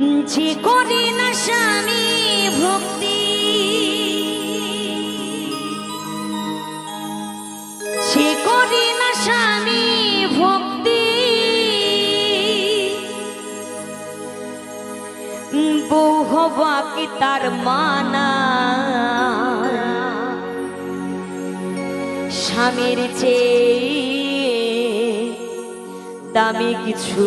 যে করে স্বামী ভক্তি। সে করে না স্বামী ভক্তি। বউ হবা কি তার মানা। স্বামীর চেয়ে দামি কিছু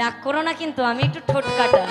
রাগ করো না কিন্তু আমি একটু ঠোঁট কাটা।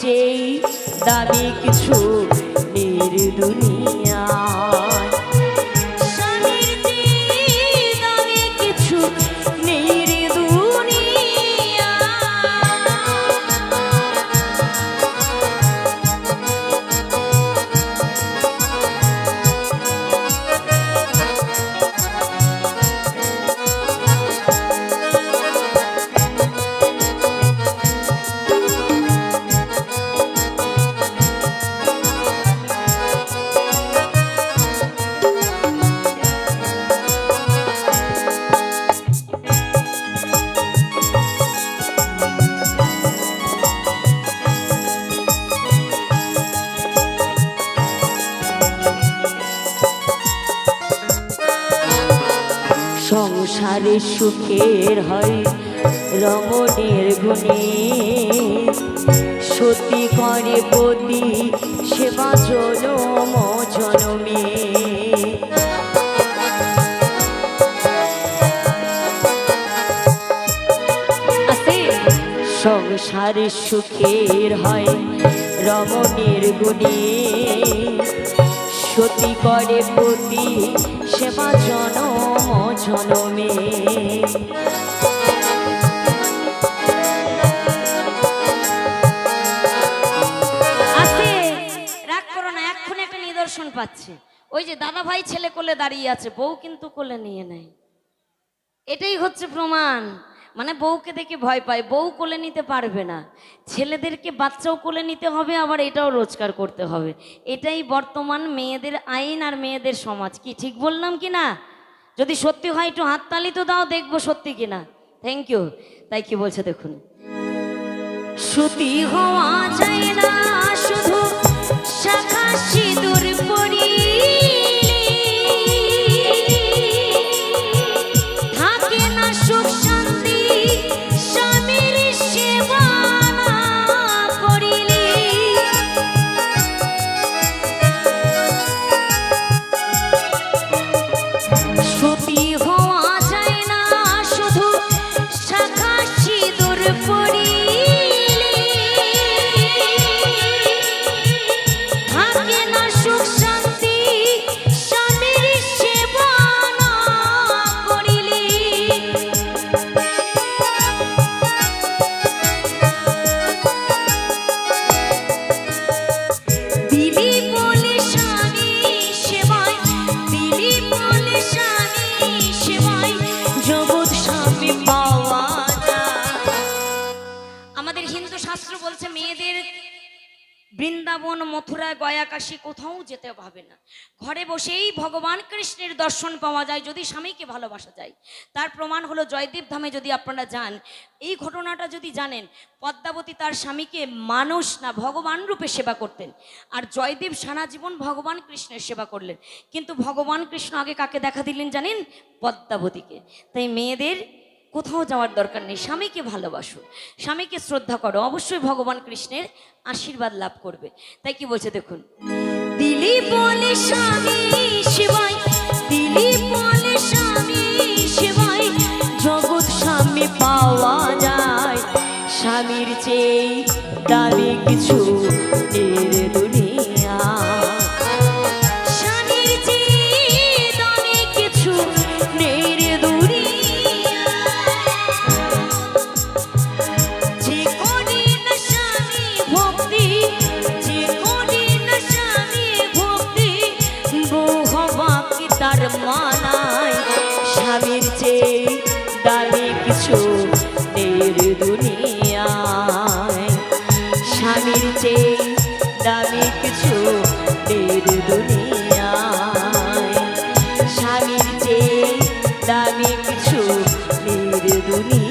চেয়ে দামি কিছু নির সংসারে সুখের হয়, রমণের গুণে সতী করে পতি, সেবা জনম জনমে? সংসারে সুখের হয়, রমণের গুণে সতী করে পতি, সেবা জনম জনমে। না, এক্ষুনি একটা নিদর্শন পাচ্ছে। ওই যে দাদা ভাই ছেলে কোলে দাঁড়িয়ে আছে, বউ কিন্তু কোলে নিয়ে নেয় এটাই হচ্ছে প্রমাণ। মানে বউকে দেখে ভয় পায়, বউ কোলে নিতে পারবে না। ছেলেদেরকে বাচ্চাও কোলে নিতে হবে, আবার এটাও রোজগার করতে হবে। এটাই বর্তমান মেয়েদের আইন আর মেয়েদের সমাজ। কি ঠিক বললাম কি না? যদি সত্যি হয়, একটু হাততালি তো দাও, দেখব সত্যি কিনা। থ্যাংক ইউ তাই কি বলছে, দেখুন। সত্যি হওয়া যায় না। আমাদের হিন্দু শাস্ত্র বলছে, মেয়েদের বৃন্দাবন মথুরা গয়া কাশী কোথাও যেতে হবে না। ঘরে বসেই ভগবান কৃষ্ণের দর্শন পাওয়া যায়, যদি স্বামীকে ভালোবাসা যায়। তার প্রমাণ হলো জয়দেব ধামে যদি আপনারা যান, এই ঘটনাটা যদি জানেন, পদ্মাবতী তার স্বামীকে মানুষ না, ভগবান রূপে সেবা করতেন। আর জয়দেব সারা জীবন ভগবান কৃষ্ণের সেবা করলেন। কিন্তু ভগবান কৃষ্ণ আগে কাকে দেখা দিলেন জানেন? পদ্মাবতীকে। তাই মেয়েদের কোথাও যাওয়ার দরকার নেই। স্বামীকে ভালোবাসো। স্বামীকে শ্রদ্ধা করো। অবশ্যই ভগবান কৃষ্ণের আশীর্বাদ লাভ করবে। তাই কি বলছে দেখুন? জগৎ স্বামী পাওয়া যায়। স্বামীর চেয়ে দামি কিছু দুনিয়ায়। স্বামীর চেয়ে দামি কিছু নির দুনিয়ায়।